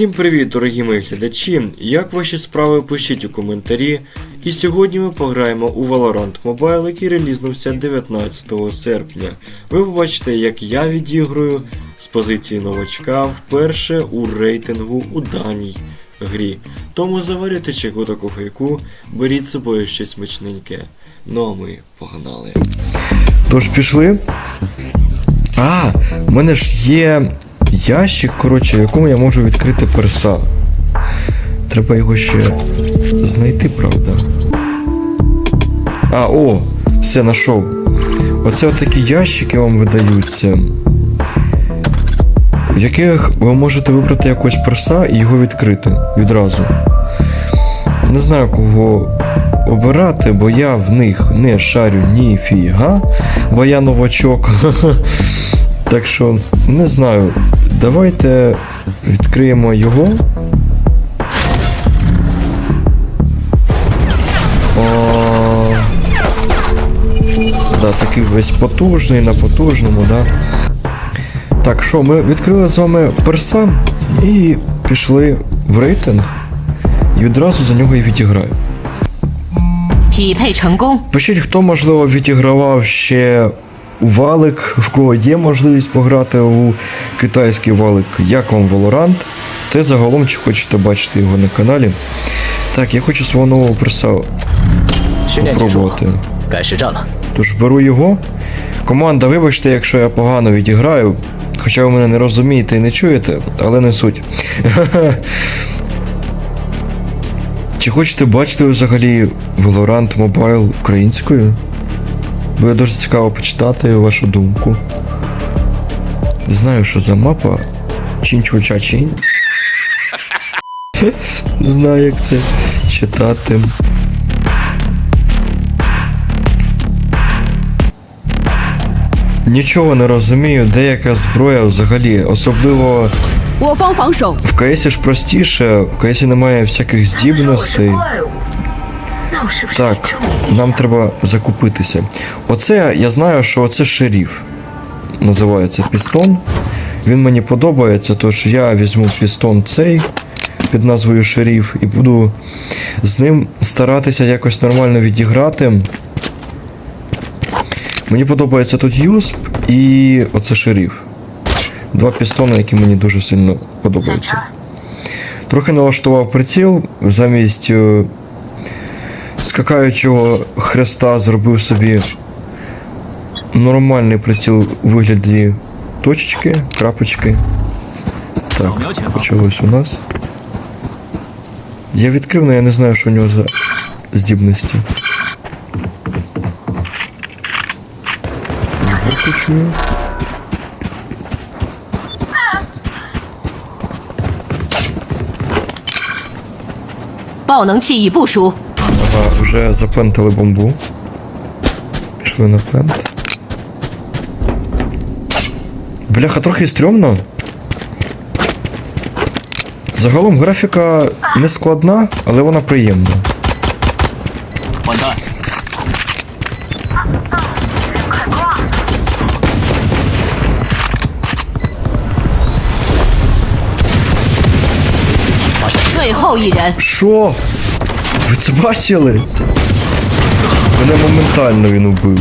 Всім привіт, дорогі мої глядачі! Як ваші справи пишіть у коментарі. І сьогодні ми пограємо у Valorant Mobile, який релізнувся 19 серпня. Ви побачите, як я відіграю з позиції новачка вперше у рейтингу у даній грі. Тому заварюйте чеку та кофейку, беріть з собою щось смачненьке. Ну а ми погнали. Тож пішли. А, в мене ж є ящик, коротше, в якому я можу відкрити перса. Треба його ще знайти, правда. А, о, все, знайшов. Оце отакі ящики вам видаються. В яких ви можете вибрати якогось перса і його відкрити відразу. Не знаю кого обирати, бо я в них не шарю ніфіга, бо я новачок. Так що, не знаю. Давайте відкриємо його. О, да, Такий весь потужний, на потужному, да. Так, що, ми відкрили з вами перса і пішли в рейтинг. І відразу за нього і відіграю. Пишіть, хто можливо відігравав ще у валик, в кого є можливість пограти у китайський валик, як вам Valorant, те загалом чи хочете бачити його на каналі. Так, я хочу свого нового перса спробувати. Тож беру його. Команда, вибачте, якщо я погано відіграю, хоча ви мене не розумієте і не чуєте, але не суть. Чи хочете бачити взагалі Valorant Mobile українською? Буде дуже цікаво почитати вашу думку. Знаю, що за мапа. Чінь-чуча-чінь. Знаю, як це читати. Нічого не розумію, деяка зброя взагалі, особливо в КС ж простіше, в КСі немає всяких здібностей. Так нам треба закупитися. Оце я знаю, що оце шеріф. Називається пістон. Він мені подобається, тож я візьму пістон цей під назвою шеріф і буду з ним старатися якось нормально відіграти. Мені подобається тут юсп і оце шеріф. Два пістони, які мені дуже сильно подобаються. Трохи налаштував приціл, замість е, скакаючого хреста зробив собі нормальний приціл у вигляді точечки, крапочки. Так, почалось у нас. Я відкрив, але я не знаю, що у нього за здібності. Виключую. 爆能器已部署， Ага, вже заплентали бомбу. Пішли на плент. Бляха, трохи стрьомно. Загалом графіка не складна, але вона приємна. Що? Ви це бачили? Мене моментально він убив.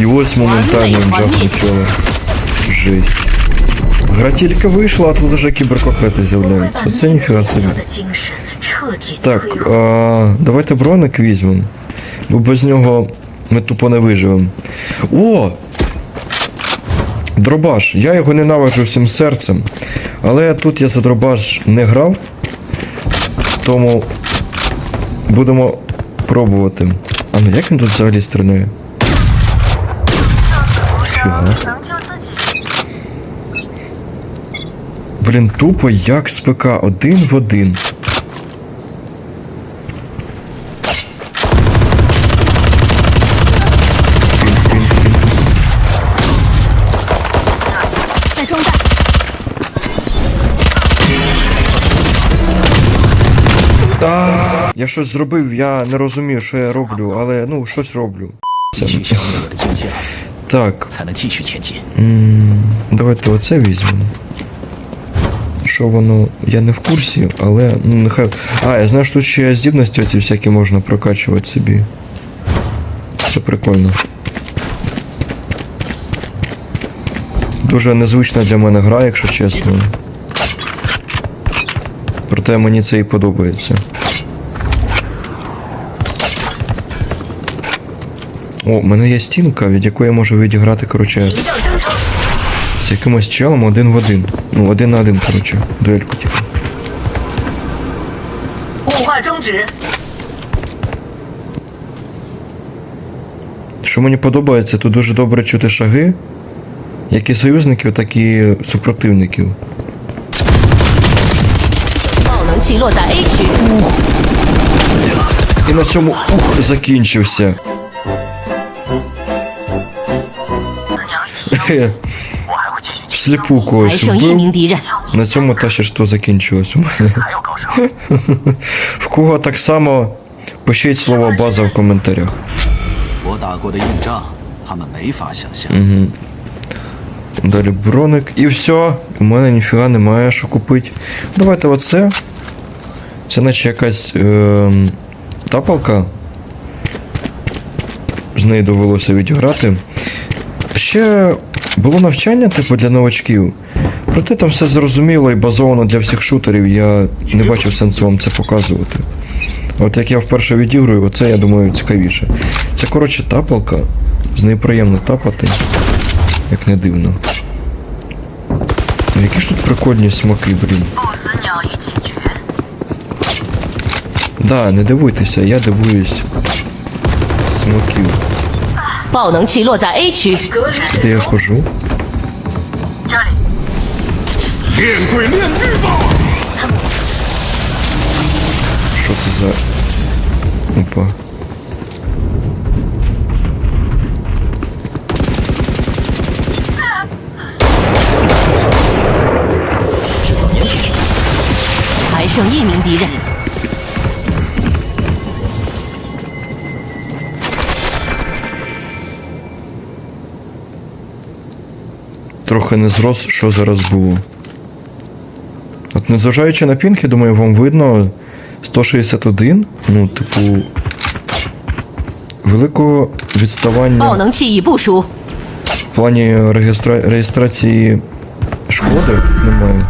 І ось моментально він жахнучили. Жесть. Гра тільки вийшла, а тут вже кіберкохети з'являються. Оце ніфіга собі. Так, а, давайте броник візьмемо. Бо без нього ми тупо не виживемо. О! Дробаш. Я його ненавиджу всім серцем. Але тут я за дробаш не грав. Тому будемо пробувати. А ну як він тут взагалі стріляє? Фіга. Блін, тупо як з ПК, один в один. Я щось зробив, я не розумію, що я роблю, але ну щось роблю. Так. Давайте оце візьмемо. Що воно. Я не в курсі, але ну, нехай. А, я знаю, що тут ще здібності ці всякі можна прокачувати собі. Це прикольно. Дуже незвична для мене гра, якщо чесно. Проте мені це і подобається. О, у мене є стінка, від якої я можу відіграти, коротше. З якимось челом один в один. Ну, один на один, коротше. Дуельку, типу. Що мені подобається, тут дуже добре чути шаги. Як і союзників, так і супротивників. І на цьому ух закінчився. Хе. сліпу когось вбив. На цьому тащерство закінчилось у мене. В кого так само пишіть слово база в коментарях. Угу. Далі броник. І все. У мене ніфіга немає, що купити. Давайте оце. Це наче якась е тапалка. З неї довелося відіграти. Ще було навчання, типу, для новачків. Проте там все зрозуміло і базовано для всіх шутерів. Я не бачив сенсу вам це показувати. От як я вперше відіграю, оце я думаю цікавіше. Це коротше тапалка. З нею приємно тапати. Як не дивно. Ну, Які ж тут прикольні смаки, блін. Да, не дивуйтеся, я дивуюсь смаків. 爆能器落在 A 区， 隔离 Де я хожу? 这里， Що це за. Опа. 还剩一名敌人。 трохи не зрос, що зараз було. От, незважаючи на пінки, думаю, вам видно 161, ну, типу, великого відставання в плані реєстра... реєстрації шкоди немає.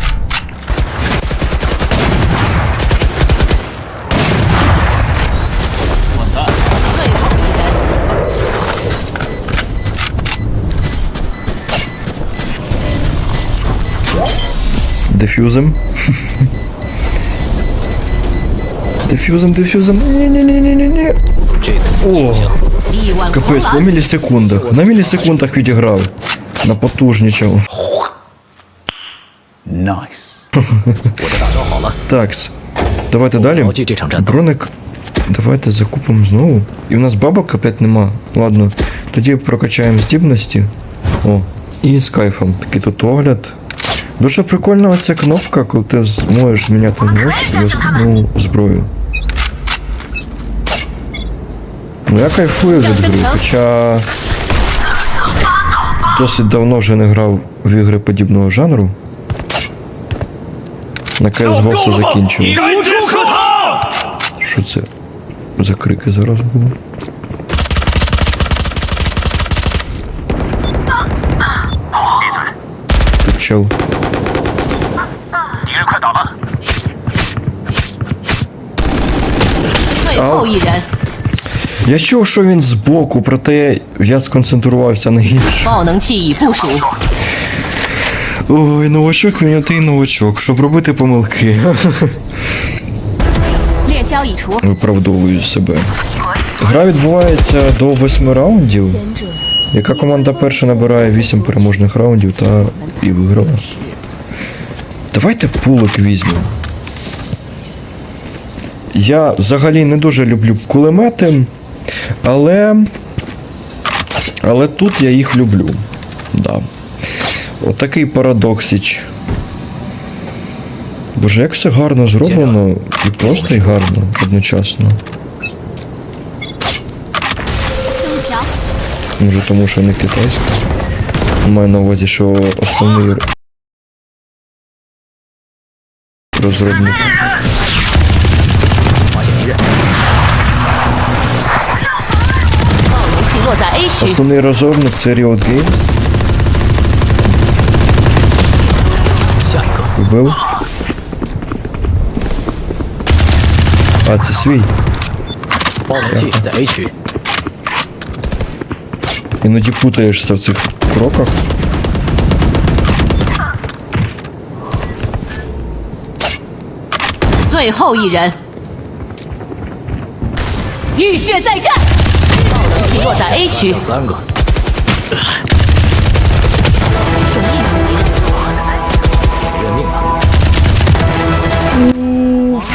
Дефьюзом. Дефьюзом, дефьюзом. Не-не-не-не-не-не. О! Капець, на мілісекундах. На мілісекундах відіграв. Напотужнічав. Найс. Такс. Давайте далі. Броник. Давайте закупимо знову. І у нас бабок опять нема. Ладно. Тоді прокачаємо здібності. О. І з кайфом. Такий тут огляд. Дуже прикольна ця кнопка, коли ти зможеш міняти нож і основну зброю. Ну я кайфую від гри, хоча досить давно вже не грав в ігри подібного жанру. На CSGO все закінчили. Що це? За крики зараз були? Чел. Ау. і. Я чув, що він збоку, проте я сконцентрувався на іншому. Ой, новачок, мені, винятий новачок, щоб робити помилки. Виправдовую себе. Гра відбувається до восьми раундів. Яка команда перша набирає 8 переможних раундів та і виграла? Давайте пулик візьмемо. Я взагалі не дуже люблю кулемети, але. Але тут я їх люблю. Да. Отакий парадоксіч. Боже, як все гарно зроблено і просто і гарно одночасно. Може тому, що не китайська. Маю на увазі, що основний розробники. 器落在 A 区， Основний розробник це Riot Games. 下一个 Вбив. А, це свій. 爆能器在 A 区， Іноді путаєшся в цих кроках. 最后一人，浴血再战。 爆能器落在 A 区剩，三个，剩一名敌人。别认命吧，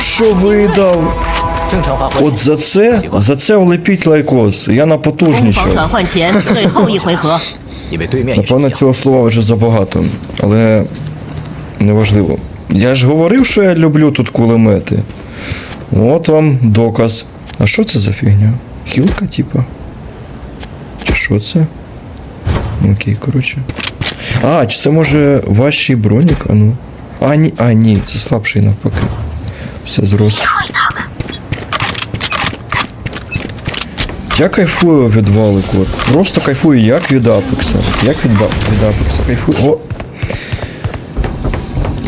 Що видав? 正常发挥。 От за це, за це влепіть лайкос. Я 攻防 напотужнішав. 转换前最后一回合，因为对面也是 Напевно, 一样。 цього слова вже забагато, але неважливо. Я ж говорив, що я люблю тут кулемети. От вам доказ. А що це за фігня? Хілка, типа? Що це? Окей, коротше. А, чи це може ваші бронік? А ну. А, ні, а, ні, це слабший навпаки. Все зрос. Я кайфую від валику. Просто кайфую як від Апекса. Як від, від Апекса. Кайфую. О!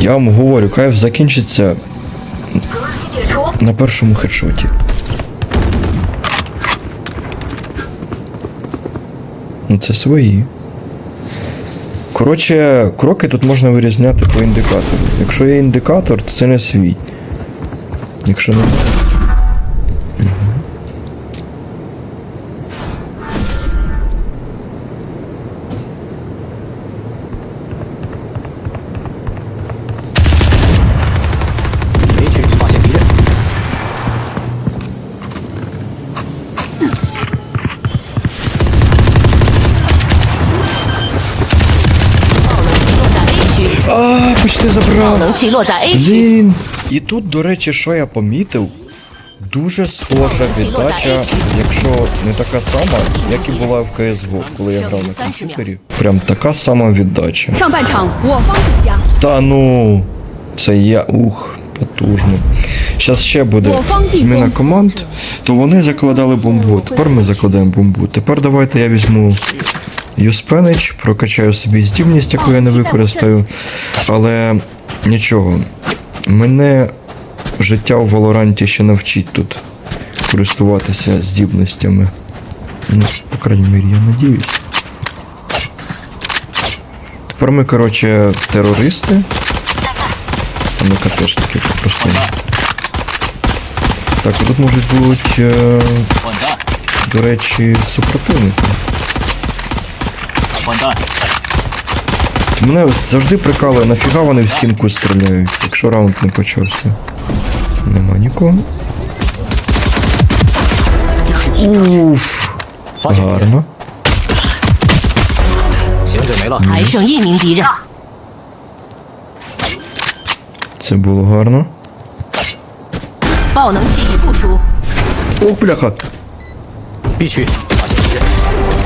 Я вам говорю, кайф закінчиться на першому хедшоті. Ну це свої. Коротше, кроки тут можна вирізняти по індикатору. Якщо є індикатор, то це не свій. Якщо не. ти забрав? Блін. І тут, до речі, що я помітив, дуже схожа віддача, якщо не така сама, як і була в CSGO, коли я грав на комп'ютері. Прям така сама віддача. Та ну, це я ух. Потужно. Зараз ще буде зміна команд, то вони закладали бомбу. Тепер ми закладаємо бомбу. Тепер давайте я візьму Юспенич, прокачаю собі здібність, яку я не використаю. Але нічого. Мене життя у Валоранті ще навчить тут користуватися здібностями. Ну, по крайній мірі, я надіюсь. Тепер ми, коротше, терористи. А ну-ка теж таки просто. Так, тут можуть бути, е, до речі, супротивники вода. Мене завжди прикалує, нафіга вони в стінку стріляють, якщо раунд не почався. Нема нікого. Уф. Гарно. Це було гарно. Ох, бляха. Пічі.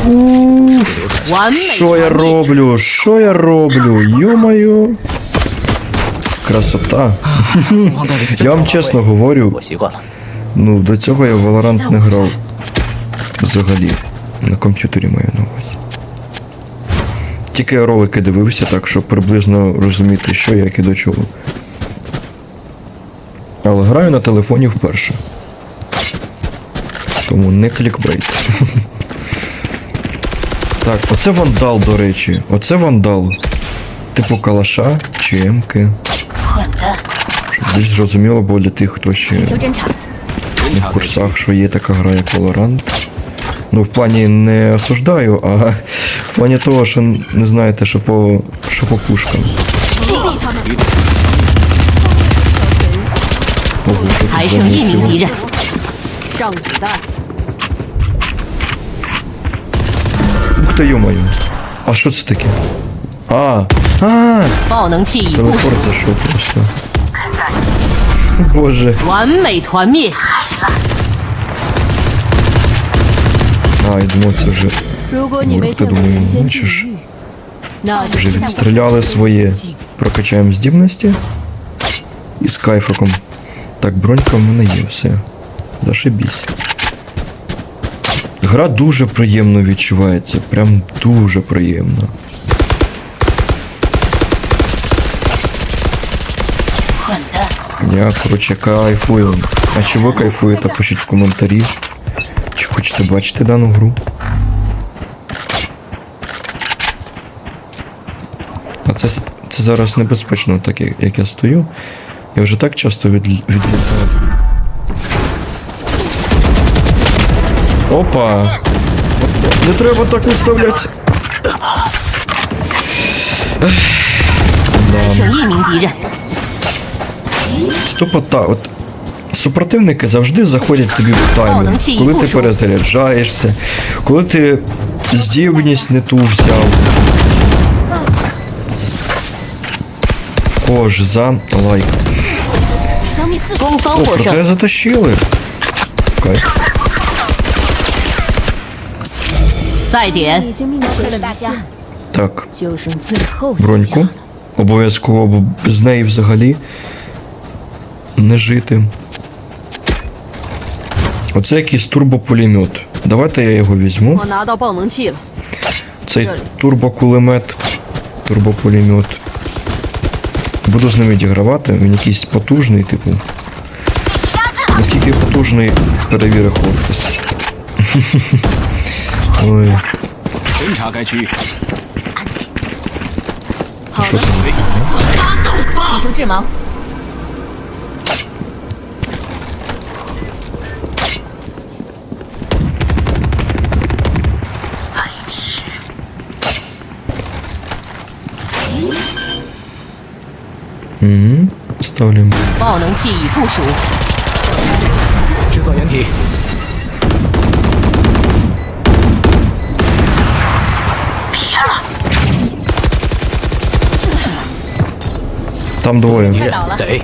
Уф, що я роблю? Що я роблю? Йомаю. Красота. Я вам чесно говорю. Ну, до цього я в Valorant не грав. Взагалі. На комп'ютері маю на увазі. Тільки я ролики дивився, так щоб приблизно розуміти, що як і до чого. Але граю на телефоні вперше. Тому не клікбейт. Так, оце вандал, до речі. Оце вандал. Типу калаша чи МК. Щоб більш зрозуміло, було для тих, хто ще не в курсах, що є така гра, як Valorant. Ну, в плані не осуждаю, а в плані того, що не знаєте, що по що по пушкам. Ого, що тут Та йомаю. А що це таке? А. А. Телепорт зайшов просто. Боже. А, і думаю, це вже. Мурка, думаю, бачиш. Ну вже відстріляли своє. Прокачаємо здібності. І з кайфиком. Так, бронька в мене є, все. Зашибісь. Гра дуже приємно відчувається, прям дуже приємно. Я, коротше, кайфую. А чи ви кайфуєте, пишіть в коментарі. Чи хочете бачити дану гру? А це, це зараз небезпечно, так як, я стою. Я вже так часто від, відлітаю. Опа. Не треба так виставляти. Да. Що та... От Супротивники завжди заходять тобі в таймер, коли ти перезаряджаєшся, коли ти здібність не ту взяв. Кож за лайк. О, проте затащили. Кайф. 赛点已经命中了大家， Так, 就剩最后一家 броньку. 了。 Обов'язково, бо без неї взагалі не жити. Оце якийсь турбопулемет. Давайте я його візьму. 我拿到爆能器了， Цей турбокулемет, турбопулемет. Буду з ним відігравати, він якийсь потужний, типу. Наскільки потужний, перевіри хлопець. 嗯侦查该区域安静好的请求致盲开始嗯嗯 stolen 爆能器已部署。制造掩体。Там двоє. 敌人倒了贼，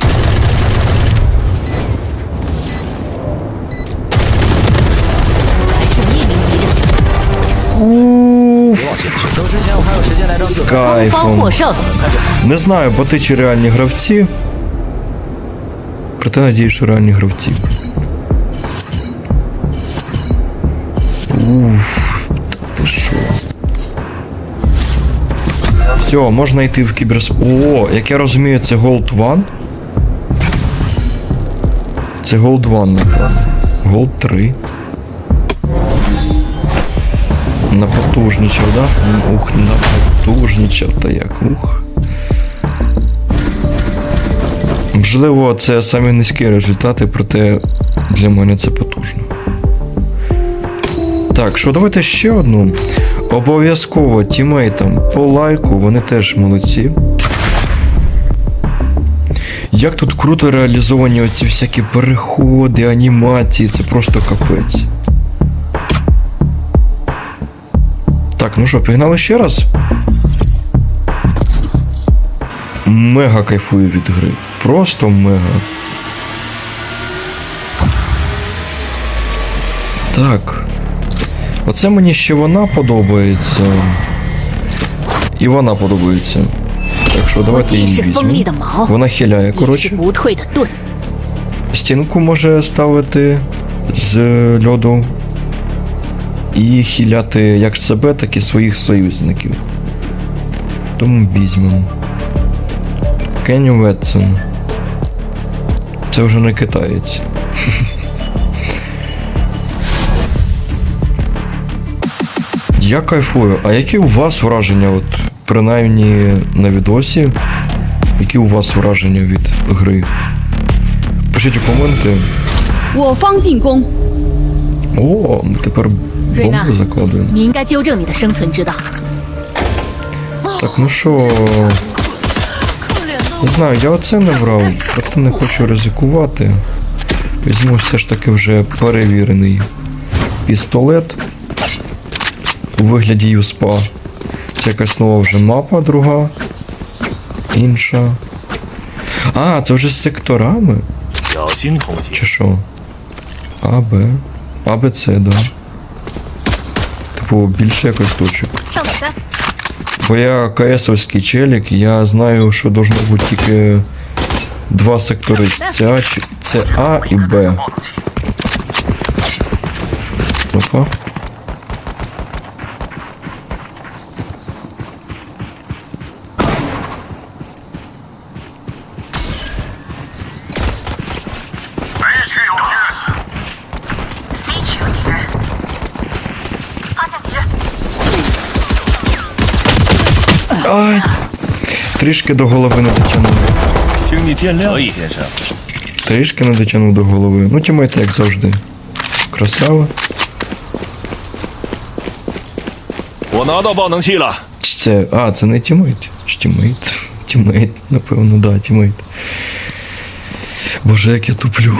还剩一名敌人， Уф, 走之前我还有时间来张嘴。 攻方 кайфом. 获胜。 Не знаю, боти чи реальні гравці. Проте надію, що реальні гравці. Уф, Все, можна йти в кіберс... О, як я розумію, це Gold 1. Це Gold 1, напевно. Gold 3. Напотужничав, да? Ух, напотужничав, та як, ух. Можливо, це самі низькі результати, проте для мене це потужно. Так, що давайте ще одну. Обов'язково тімейтам по лайку, вони теж молодці. Як тут круто реалізовані оці всякі переходи, анімації, це просто капець. Так, ну що, пігнали ще раз. Мега кайфую від гри. Просто мега. Так. Оце мені ще вона подобається. І вона подобається. Так що давайте її візьмемо. Вона хиляє, коротше. Стінку може ставити з льоду і хіляти як себе, так і своїх союзників. Тому візьмемо. Кенні Ветсон. Це вже не китаєць. Я кайфую. А які у вас враження? От принаймні на відосі? Які у вас враження від гри? Пишіть у коменти. О, тепер бомбу закладуємо. Так, ну що. Не знаю, я оце не брав, просто не хочу ризикувати. Візьму все ж таки вже перевірений пістолет у вигляді юспа. Це якась нова вже мапа друга. Інша. А, це вже з секторами. Чи що? А, Б. А, Б, С, да. Типу, більше якось точок. Бо я КСовський челік, я знаю, що должно бути тільки два сектори. Це це а і Б. Опа. Трішки до голови не дотягнув. Трішки не дотягнув до голови. Ну тімейт, як завжди. Красава. Це... А, це не тімейт. Чи тімейт? Тімейт, напевно, да, тімейт. Боже, як я туплю.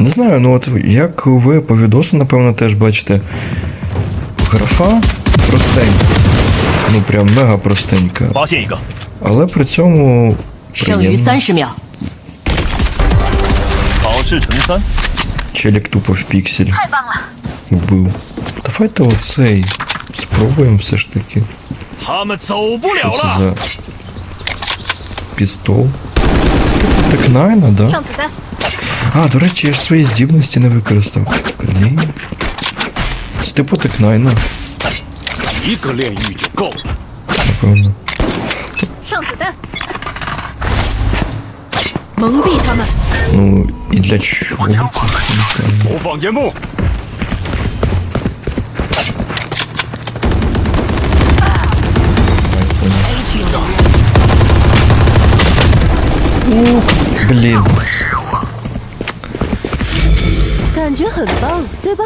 Не знаю, ну от як ви по відосу, напевно, теж бачите. Графа простенька. Ну прям мега простенька. Але при цьому. приємно. Челік тупо в піксель. Убив. Давайте оцей. Спробуємо все ж таки. Що це за Пістол. Так найна, да? А, до речі, я ж свої здібності не використав. Ні. Степу так найна. 一个炼狱就够了。 напевно. 上子弹，蒙蔽他们。 Ну, і для чого? це, не знаю. 投放烟幕， Блін. 感觉很棒，对吧？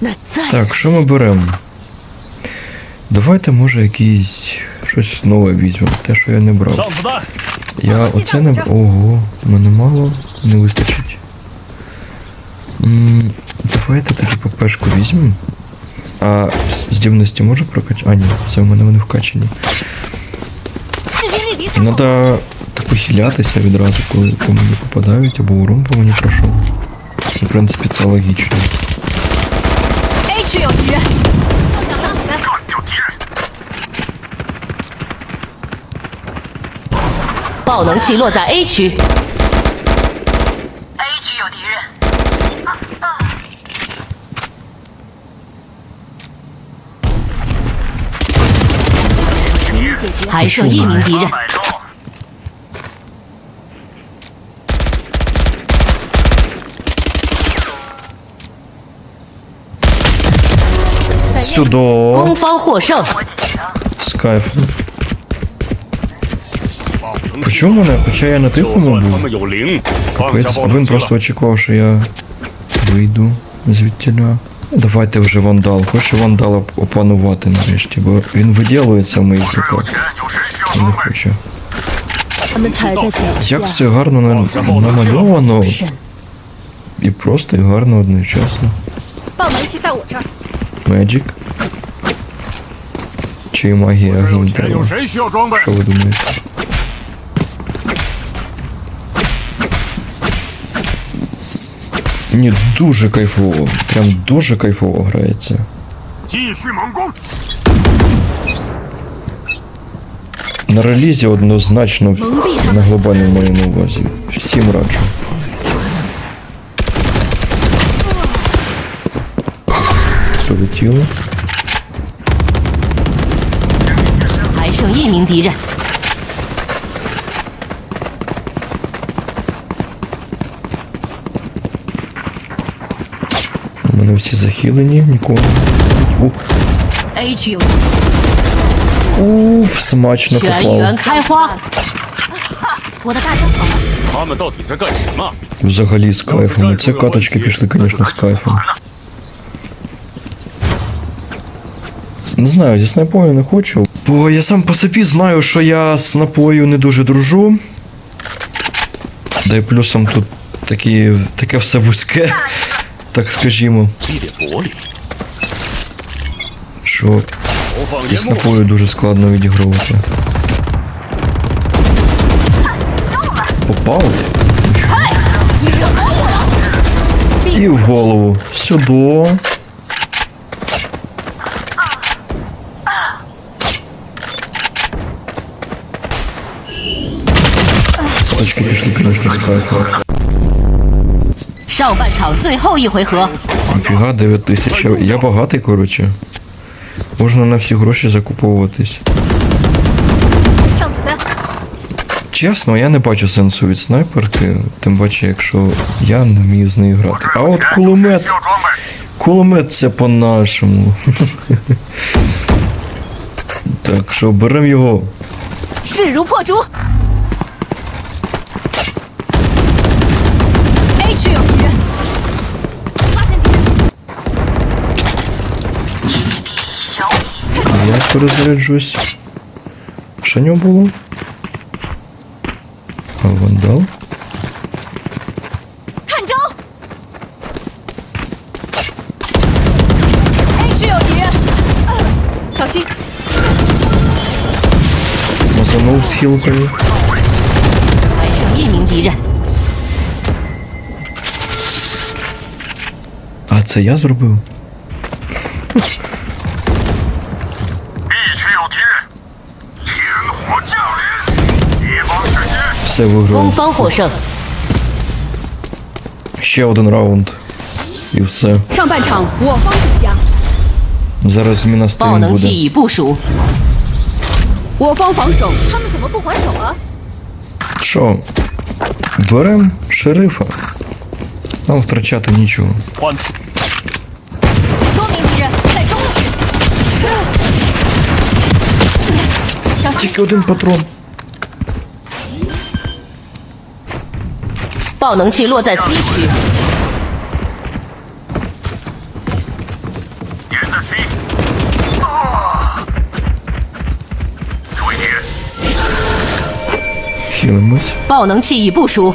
那再 Так, що ми беремо? Давайте, може, якийсь щось нове візьмемо, те, що я не брав. Я оце не Ого, мене мало не вистачить. М давайте тоді ППшку візьмемо. А здібності можу прокачати? А, ні, все в мене вони вкачені. Треба так ухилятися відразу, коли по мені попадають, або урон по мені пройшов. В принципі, це логічно. 爆能器落在 A 区， A 区有敌人，秘密解决。还剩一名敌人，在 Сюди. Почув не? Хоча я на тихому був. Капець, а він просто очікував, що я вийду звідтіля. Давайте вже вандал. Хочу вандал опанувати нарешті, бо він виділується в моїх руках. Я не хочу. Як все гарно намальовано. І просто і гарно одночасно. Меджик. Чи магія гінтера? Що ви думаєте? Ні, дуже кайфово. Прям дуже кайфово грається. 继续猛攻！ На релізі однозначно на глобальному маю на увазі. Всім раджу. Полетіло. 还剩一名敌人， У мене всі захилені, нікого не Уф, Уф смачно попав. Взагалі з кайфом. Це каточки пішли, звісно, з кайфом. Не знаю, зі снайпою не хочу. Бо я сам по собі знаю, що я з напою не дуже дружу. Да й плюсом тут такі, таке все вузьке так скажімо. Що із напою дуже складно відігрувати. Попав? І в голову. Сюди. Точки пішли, короче, спайку. 上半场最后一回合， Ніфіга, 9 тисяч. Я багатий, коротше. Можна на всі гроші закуповуватись. 上子弹， Чесно, я не бачу сенсу від снайперки, тим паче, якщо я не вмію з нею грати. А от кулемет. Кулемет це по-нашому. Так що беремо його. 势如破竹。 перезаряджусь. Що нього було? А вандал. Мазанул с хилками. А це я зробив? 接 Все 攻 виграв. 方获胜。 Ще один раунд. І все. 上半场我方主家， Зараз зміна 爆 стрім 能器 буде. 已部署，我方防守，他们怎么不还手啊？ Що? Берем шерифа. Нам втрачати нічого. 多名敌人在中区，小心！ Тільки один патрон. 爆能器落在 C 区，沿着 C。啊！注意敌人， Хілимось. 爆能器已部署，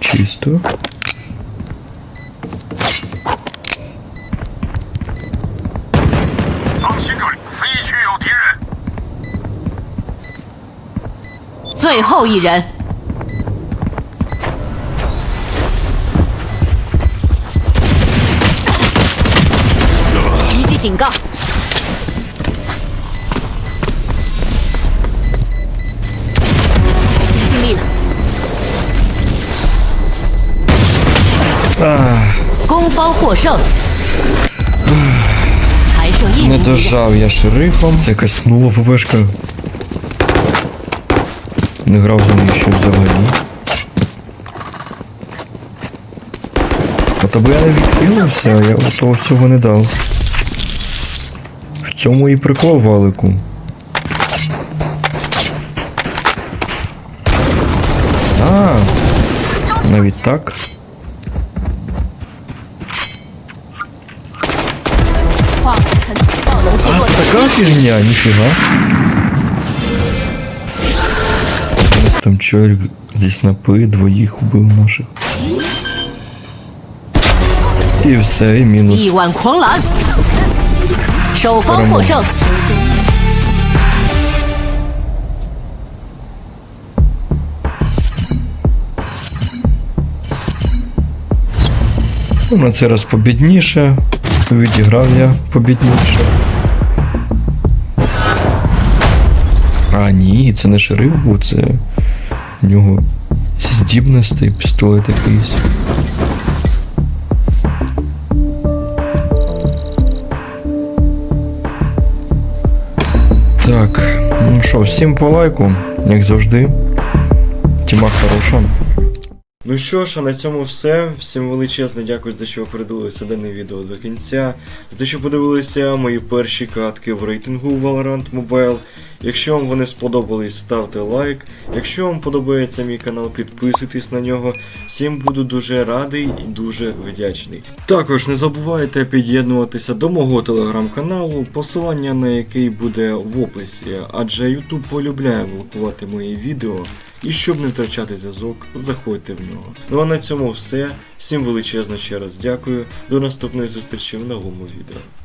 Чисто. 最后一人，一记警告，尽力了。攻方获胜。还剩一 Не 名敌人， дожав я шерифом. Це якась нула ПВшка. Не грав за неї ще взагалі. От аби я не відхилився, я того всього не дав. В цьому і прикол валику. А, навіть так. А, це така фігня, ніфіга. Там чоловік здесь напи, двоїх убив наших. І все, і мінус. Перемога. Ну, на цей раз побідніше. Відіграв я побідніше. А, ні, це не шериф, був, це в нього здібностей, пістолет якийсь. Так, ну що, всім по лайку, як завжди. Тіма хороша. Ну що ж, а на цьому все. Всім величезне дякую за те, що ви передивилися дане відео до кінця. За те, що подивилися мої перші катки в рейтингу Valorant Mobile. Якщо вам вони сподобались, ставте лайк. Якщо вам подобається мій канал, підписуйтесь на нього. Всім буду дуже радий і дуже вдячний. Також не забувайте під'єднуватися до мого телеграм-каналу, посилання на який буде в описі, адже YouTube полюбляє блокувати мої відео. І щоб не втрачати зв'язок, заходьте в нього. Ну а на цьому все. Всім величезно ще раз дякую. До наступної зустрічі в новому відео.